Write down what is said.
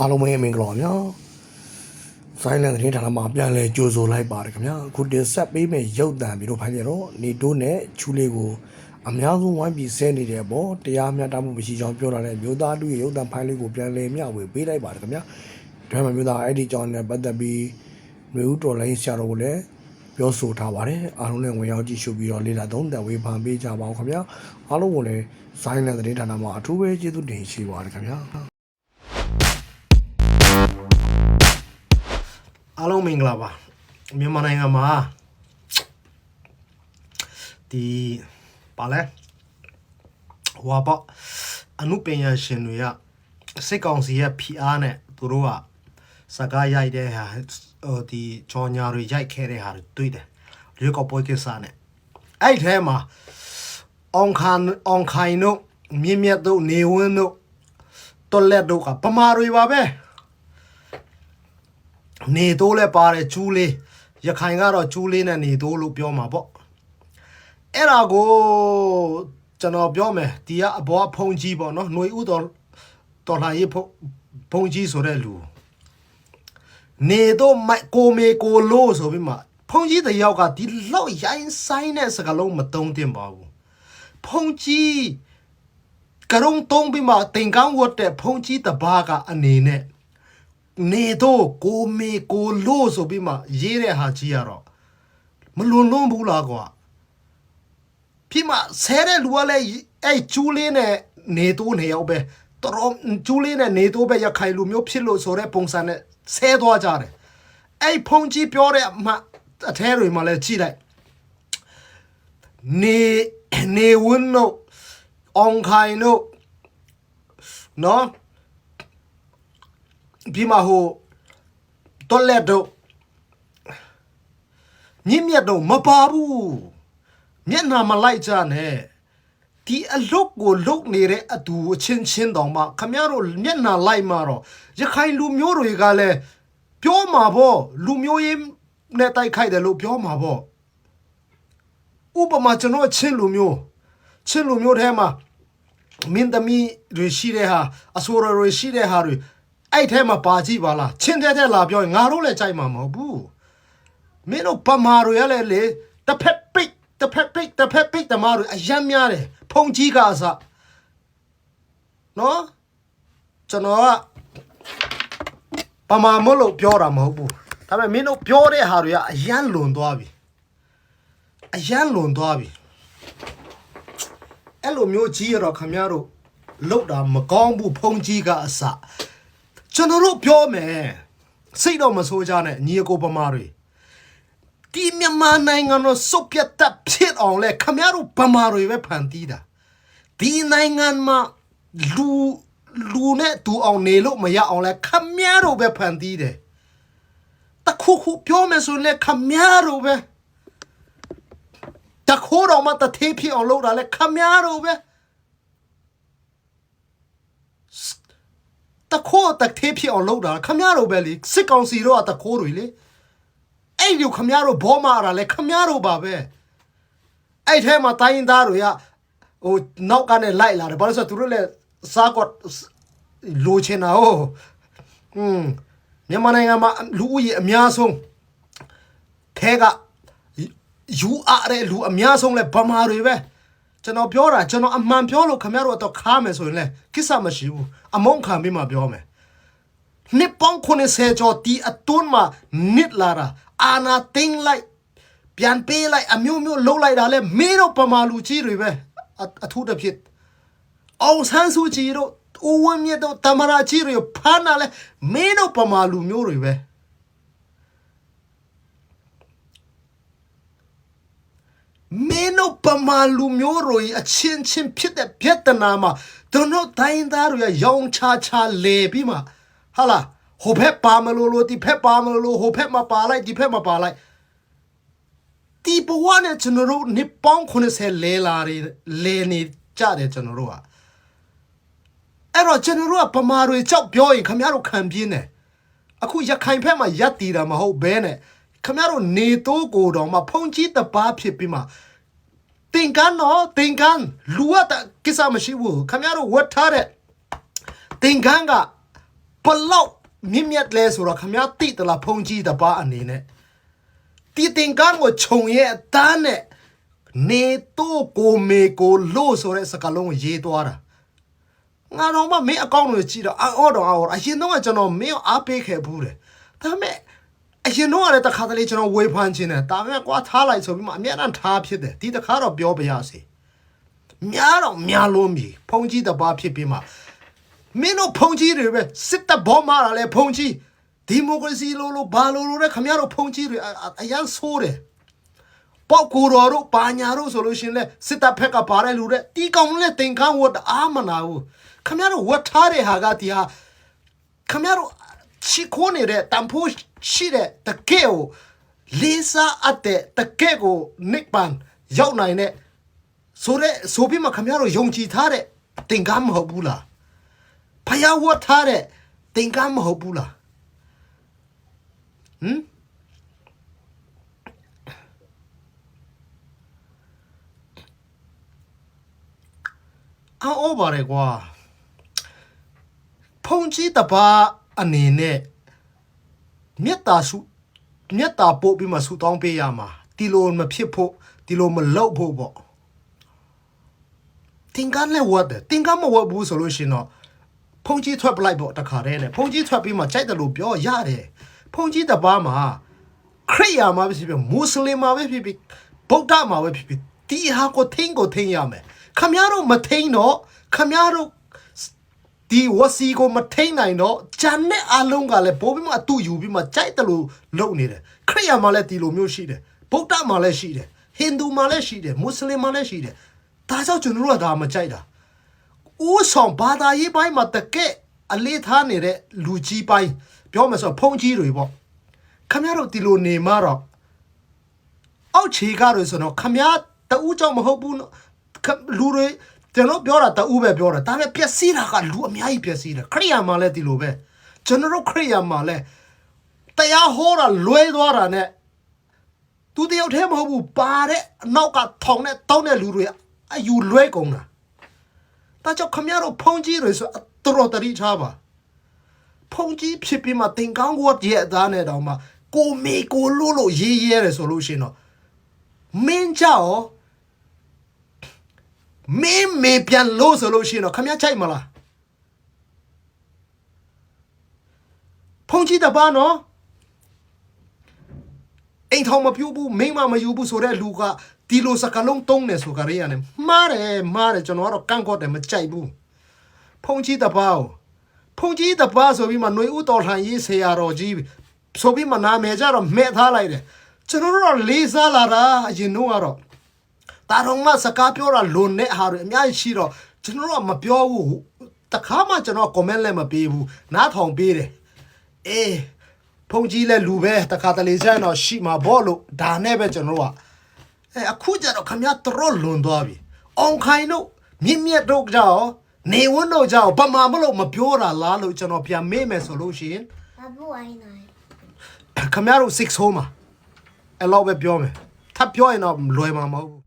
အားလုံးပဲမင်္ဂလာပါဗျာဆိုင်လန်သတင်းဌာနမှာပြန်လဲကြိုဆိုလိုက်ပါတယ်ခင်ဗျာအခုတင်ဆက်ပေးမယ့်ရုပ်သံပြီးတော့ဖိုင်ရတော့နေတိုးနဲ့ချူလေးကိုအများဆုံးဝိုင်းပြီးဆဲနေတယ်ပေါ့တရားမျှတမှုမရှိကြောင်းပြောလာတဲ့မျိုးသားလူရဲ့ရုပ်သံဖိုင်လေးကိုပြန်လဲမျှဝေပေးလိုက်ပါတယ်ခင်ဗျာဒါမှမဟုတ်မျိုးသားအဲ့ဒီကြောင်းနဲ့ပတ်သက်ပြီးမျိုးဦးတော်လိုင်းဆရာတော်ကိုလည်းပြောဆိုထားပါတယ်အားလုံးနဲ့ဝင်ရောက်ကြည့်ရှုပြီးတော့လေ့လာသုံးသပ်ဝေဖန်ပေးကြပါအောင်ခင်ဗျာအားလုံးကိုလည်းဆိုင်လန်သတင်းဌာနမှာအထူးပဲကျေးဇူးတင်ရှိပါတယ်ခင်ဗျာ အားလုံးမင်္ဂလာပါမြန်မာနိုင်ငံမှာဒီပါလဲဟွာပေါ့အမှုပညာရှင်တွေကစိတ်ကောင်းစီရဲ့ PR နဲ့သူတို့ကစကားရိုက်တဲ့ဟာဟိုဒီချောညာတွေရိုက်ခဲ့တဲ့ဟာတွေတွေ့တယ်ရွေးကောက်ပွဲကိစ္စနဲ့အဲ့ထဲမှာအောင်ခန်အောင်ခိုင်တို့မြင့်မြတ်တို့နေဝင်းတို့တော်လက်တို့ကပမာတွေပါပဲ နေတိုးလဲပါတယ်ကျူးလေးရခိုင်ကတော့ကျူးလေးနဲ့နေတိုးလို့ပြောမှာပေါ့အဲ့ဒါကိုကျွန်တော်ပြောမယ်ဒီကအဘောဖုန်ကြီးပေါ့နော်ຫນွေဥတော်တော်လာရေးဖုန်ဖုန်ကြီးဆိုတဲ့လူနေတော့မိုက်ကိုမေကိုလို့ဆိုပြီးမှဖုန်ကြီးတယောက်ကဒီလောက်ရိုင်းဆိုင်တဲ့စကားလုံးမတုံးတင်ပါဘူးဖုန်ကြီးကရုံတုံးပြီးမှတင်ကန်းဝတ်တဲ့ဖုန်ကြီးတဘာကအနေနဲ့ နေတော့ကိုမေကိုလို့ဆိုပြီးမှရေးတဲ့ဟာကြီးရတော့မလွန်လွန်းဘူးလားကွာပြီးမှဆဲတဲ့လူကလည်းအဲ့ကျူးလေးနဲ့နေတော့နေရောက်ပဲတော်တော်ကျူးလေးနဲ့နေတော့ပဲရခိုင်လူမျိုးဖြစ်လို့ဆိုတဲ့ပုံစံနဲ့ဆဲသွားကြတယ်အဲ့ဖုန်ကြီးပြောတဲ့အမှအထဲတွေမှာလည်းကြည့်လိုက်နေနေဝင်းတို့အောင်ခိုင်တို့နော် ပြီးမှဟိုတော်လက်တော့မြင့်မြတ်တော့မပါဘူးမျက်နှာမလိုက်ကြနဲ့ဒီအလုတ်ကိုလုတ်နေတဲ့အတူအချင်းချင်းတောင်မှခမရတို့မျက်နှာလိုက်မှာတော့ရခိုင်လူမျိုးတွေကလည်းပြောမှာပေါ့လူမျိုးရေးနဲ့တိုက်ခိုက်တယ်လို့ပြောမှာပေါ့ဥပမာကျွန်တော်ချင်းလူမျိုးချင်းလူမျိုးထဲမှာမင်းသမီးတွေရှိတဲ့ဟာအဆိုရတွေရှိတဲ့ဟာတွေ အဲ့ထဲမှာပါကြည့်ပါလားချင်းတဲ့တဲ့လာပြောရင်ငါတို့လည်းကြိုက်မှာမဟုတ်ဘူးမင်းတို့ပမာတွေရလဲလေတစ်ဖက်ပိတ်တစ်ဖက်ပိတ်တစ်ဖက်ပိတ်တမားတွေအယမ်းများတယ်ဖုန်ကြီးကအစနော်ကျွန်တော်ကပမာမလို့ပြောတာမဟုတ်ဘူးဒါပေမဲ့မင်းတို့ပြောတဲ့ဟာတွေကအယမ်းလွန်သွားပြီအယမ်းလွန်သွားပြီအဲ့လိုမျိုးကြီးရတော့ခမရတို့လောက်တာမကောင်းဘူးဖုန်ကြီးကအစ ကျွန်တော်တို့ပြောမယ်စိတ်တော့မဆိုးကြနဲ့ညီအကိုပမာတွေဒီမြန်မာနိုင်ငံတော့စုပ်ပြတ်တက်ဖြစ်အောင်လဲခမရတို့ပမာတွေပဲဖန်တီးတာဒီနိုင်ငံမှာလူလူနဲ့တူအောင်နေလို့မရအောင်လဲခမရတို့ပဲဖန်တီးတယ်တခုခုပြောမယ်ဆိုရင်လဲခမရတို့ပဲတခိုးတော်မှတသေးဖြစ်အောင်လုပ်တာလဲခမရတော့ပဲ တခိုးတသေးဖြစ်အောင်လုပ်တာခမရတော့ပဲလေစစ်ကောင်စီတော့တခိုးတွေလေအဲ့ဒီခမရတော့ဘောမာတာလဲခမရတော့ပါပဲအဲ့ထဲမှာတိုင်းရင်းသားတွေကဟိုနောက်ကနေလိုက်လာတယ်ဘာလို့လဲဆိုတော့သူတို့လည်းစားကွက်လိုချင်တာဟိုอืมမြန်မာနိုင်ငံမှာလူဦးရေအများဆုံးထဲကယူအားတဲ့လူအများဆုံးလဲဗမာတွေပဲ ကျွန်တော်ပြောတာကျွန်တော်အမှန်ပြောလို့ခင်ဗျားတို့တော့ခါမယ်ဆိုရင်လဲကိစ္စမရှိဘူးအမုန်းခံပြီးမှပြောမယ်နှစ်ပေါင်း90ကျော်တီအတွန်းမှာနစ်လာတာအာနာတင်းလိုက်ပြန်ပေးလိုက်အမျိုးမျိုးလှုပ်လိုက်တာလဲမင်းတို့ဗမာလူကြီးတွေပဲအအထူးတစ်ဖြစ်အောင်ဆန်းစုကြည်တို့ဦးဝင်းမြတ်တို့တမရာကြီးတွေဖမ်းတာလဲမင်းတို့ဗမာလူမျိုးတွေပဲ မ င်းတို့ပမာလူမျိုးတို့ရဲ့အချင်းချင်းဖြစ်တဲ့ပြဿနာမှာတို့တို့တိုင်းသားတွေရောင်ချာချာလေပြီးမှဟာလားဟိုဘက်ပါမလို့လို့ဒီဘက်ပါမလို့လို့ဟိုဘက်မှာပါလိုက်ဒီဘက်မှာပါလိုက်ဒီဘဝနဲ့ကျွန်တော်တို့နှစ်ပေါင်း80လဲလာတယ်လဲနေကြတယ်ကျွန်တော်တို့ကအဲ့တော့ကျွန်တော်တို့ကပမာတွေကြောက်ပြောရင်ခမရတို့ခံပြင်းတယ်အခုရခိုင်ဘက်မှာရက်တီတာမဟုတ်ဘဲနဲ့ခမရတို့နေတိုးကိုတော်မှာဖုန်ကြီးတပားဖြစ်ပြီးမှ တင်ကန်နော်တင်ကန်လူဝတ်ကိစ္စမရှိဘူးခမရတို့ဝတ်ထားတဲ့တင်ကန်ကဘလောက်မြင့်မြတ်လဲဆိုတော့ခမရတိတလားဖုန်ကြီးတပါအနေနဲ့တီတင်ကန်းကိုခြုံရဲ့အတန်းနဲ့နေတော့ကိုမေကိုလို့ဆိုတဲ့စကားလုံးကိုရေးသွားတာငါတော့မမင်းအကောင့်တွေကြည့်တော့အော်တော့အော်အရင်တော့ကကျွန်တော်မင်းကိုအားပေးခဲ့ဘူးတယ်ဒါပေမဲ့ အရင်တော့ကလည်းတစ်ခါတလေကျွန်တော်ဝေဖန်ခြင်းတယ်ဒါပေမဲ့ကွာထားလိုက်ဆိုပြီးမှအများအားထားဖြစ်တယ်ဒီတစ်ခါတော့ပြောပြရစီများတော့များလို့မြည်ဖုန်ကြီးတပါဖြစ်ပြီးမှမင်းတို့ဖုန်ကြီးတွေပဲစစ်တပ်ဘောမာတာလဲဖုန်ကြီးဒီမိုကရေစီလို့လို့ဘာလို့လို့လဲခမရတို့ဖုန်ကြီးတွေအအအရန်ဆိုးတယ်ပေါက်ကိုတော်တို့ပါညာတို့ဆိုလို့ရှရင်လဲစစ်တပ်ဖက်ကပါတဲ့လူတွေတီကောင်လဲတင်ခန်းဝတ်အားမနာဘူးခမရတို့ဝတ်ထားတဲ့ဟာကဒီဟာခမရတို့ ချီခိုးနေတဲ့တန်ဖိုးရှိတဲ့တကယ်ကိုလေးစားအပ်တဲ့တကယ်ကိုနိပန်ရောက်နိုင်တဲ့ဆိုတဲ့ဆိုပြီးမှခမရတို့ယုံကြည်ထားတဲ့တင်ကားမဟုတ်ဘူးလားဖယားဝတ်ထားတဲ့တင်ကားမဟုတ်ဘူးလားဟမ်အော်ပါရဲကွာဖုန်ကြီးတပါ အနေနဲ့မြတ်တာစုမြတ်တာပို့ပြီးမှဆူတောင်းပေးရမှာဒီလိုမဖြစ်ဖို့ဒီလိုမလုပ်ဖို့ပေါ့တင်ကားလည်းဝတ်တယ်တင်ကားမဝတ်ဘူးဆိုလို့ရှရင်တော့ဖုန်ကြီးထွက်ပလိုက်ပေါ့တခါတည်းနဲ့ဖုန်ကြီးထွက်ပြီးမှကြိုက်တယ်လို့ပြောရတယ်ဖုန်ကြီးတပားမှာခရိယာမှာပဲဖြစ်ဖြစ်မွတ်စလင်မှာပဲဖြစ်ဖြစ်ဗုဒ္ဓမှာပဲဖြစ်ဖြစ်ဒီဟာကိုထိန်းကိုထိန်းရမယ်ခမရတို့မထိန်းတော့ခမရတို့ ဒီဝစီကိုမထိန်းနိုင်တော့ဂျန်နဲ့အလုံးကလည်းပိုးပြီးမှအတူယူပြီးမှကြိုက်တယ်လို့လုပ်နေတယ်ခရိယာမှာလည်းဒီလိုမျိုးရှိတယ်ဗုဒ္ဓမှာလည်းရှိတယ်ဟိန္ဒူမှာလည်းရှိတယ်မွတ်စလင်မှာလည်းရှိတယ်ဒါကြောင့်ကျွန်တော်တို့ကဒါမကြိုက်တာဦးဆောင်ဘာသာရေးပိုင်းမှာတကယ့်အလေးထားနေတဲ့လူကြီးပိုင်းပြောမယ်ဆိုတော့ဖုန်ကြီးတွေပေါ့ခမရတို့ဒီလိုနေမှာတော့အောက်ခြေကားတွေဆိုတော့ခမရတူးကြောင့်မဟုတ်ဘူးနော်ခလူတွေ ကျွန်တော်ပြောတာတူးပဲပြောတာဒါပေမဲ့ပျက်စီးတာကလူအများကြီးပျက်စီးတယ်ခရိယာမှာလည်းဒီလိုပဲကျွန်တော်တို့ခရိယာမှာလည်းတရားဟောတာလွဲသွားတာနဲ့သူတယောက်တည်းမဟုတ်ဘူးပါတဲ့အနောက်ကထောင်နဲ့တောင်းတဲ့လူတွေအယူလွဲကုန်တာဒါကြောင့်ခမရတို့ဖုန်ကြီးတွေဆိုအတော်တတိထားပါဖုန်ကြီးဖြစ်ပြီးမှတင်ကောင်းကိုရဲ့အသားနဲ့တောင်မှကိုမေကိုလို့လို့ရေးရဲတယ်ဆိုလို့ရှိရင်တော့မင်းကြောက် မင်းမေပြန်လို့ဆိုလို့ရှိရင်တော့ခမရချိုက်မလားဖုန်ကြီးတပါနော်အိမ်ထောင်မပြူဘူးမိမမယူဘူးဆိုတဲ့လူကဒီလိုစကလုံးတုံးနေဆိုကြရရတယ်မှားတယ်မှားတယ်ကျွန်တော်ကတော့ကန့်ကွက်တယ်မကြိုက်ဘူးဖုန်ကြီးတပါကိုဖုန်ကြီးတပါဆိုပြီးမှຫນွေဥတော်လှန်ရေးဆရာတော်ကြီးဆိုပြီးမှနာမည်ကြတော့မဲ့ထားလိုက်တယ်ကျွန်တော်တို့တော့လေးစားလာတာအရင်တော့ကတော့ တာတော်မစကားပြောတာလွန်တဲ့ဟာတွေအများကြီးရှိတော့ကျွန်တော်တို့ကမပြောဘူးတခါမှကျွန်တော် comment လည်းမပေးဘူးနားထောင်ပေးတယ်အေးဖုန်ကြီးလဲလူပဲတခါတလေကျရင်တော့ရှိမှာပေါ့လို့ဒါနဲ့ပဲကျွန်တော်တို့ကအဲအခုကျတော့ခမရတော်လွန်သွားပြီအောင်ခိုင်တို့မြင့်မြတ်တို့ကြောင့်နေဝန်းတို့ကြောင့်ဗမာမလို့မပြောတာလားလို့ကျွန်တော်ပြန်မေးမယ်ဆိုလို့ရှိရင် Babu ayna. ခမရတို့6 home မှာအဲ့လောက်ပဲပြောမယ်ထပ်ပြောရင်တော့လွယ်မှာမဟုတ်ဘူး